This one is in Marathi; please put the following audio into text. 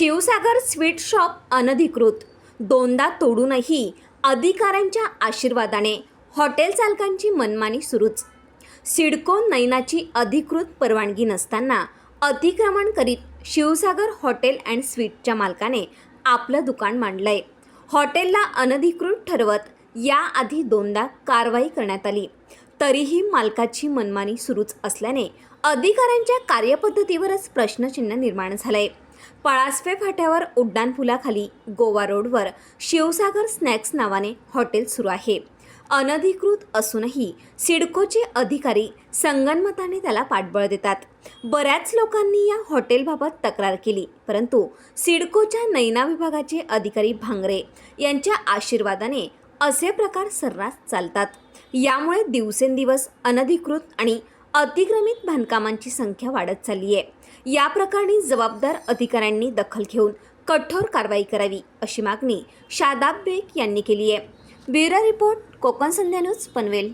शिवसागर स्वीट शॉप अनधिकृत. दोनदा तोडूनही अधिकाऱ्यांच्या आशीर्वादाने हॉटेल चालकांची मनमानी सुरूच. सिडको नैनाची अधिकृत परवानगी नसताना अतिक्रमण करीत शिवसागर हॉटेल अँड स्वीटच्या मालकाने आपलं दुकान मांडलंय. हॉटेलला अनधिकृत ठरवत याआधी दोनदा कारवाई करण्यात आली. तरीही मालकाची मनमानी सुरूच असल्याने अधिकाऱ्यांच्या कार्यपद्धतीवरच प्रश्नचिन्ह निर्माण झालंय. पळासफे फाट्यावर उड्डाणपुलाखाली गोवा रोडवर शिवसागर स्नॅक्स नावाने हॉटेल सुरू आहे. अनधिकृत असूनही सिडकोचे अधिकारी संगनमताने त्याला पाठबळ देतात. बऱ्याच लोकांनी या हॉटेलबाबत तक्रार केली परंतु सिडकोच्या नैना विभागाचे अधिकारी भांगरे यांच्या आशीर्वादाने असे प्रकार सर्रास चालतात. यामुळे दिवसेंदिवस अनधिकृत आणि अतिक्रमित बांधकामांची संख्या वाढत चालली आहे या प्रकरणी जबाबदार अधिकाऱ्यांनी दखल घेऊन कठोर कारवाई करावी अशी मागणी शादाब बेग यांनी केली आहे bureau report Konkan Sandhya news Panvel.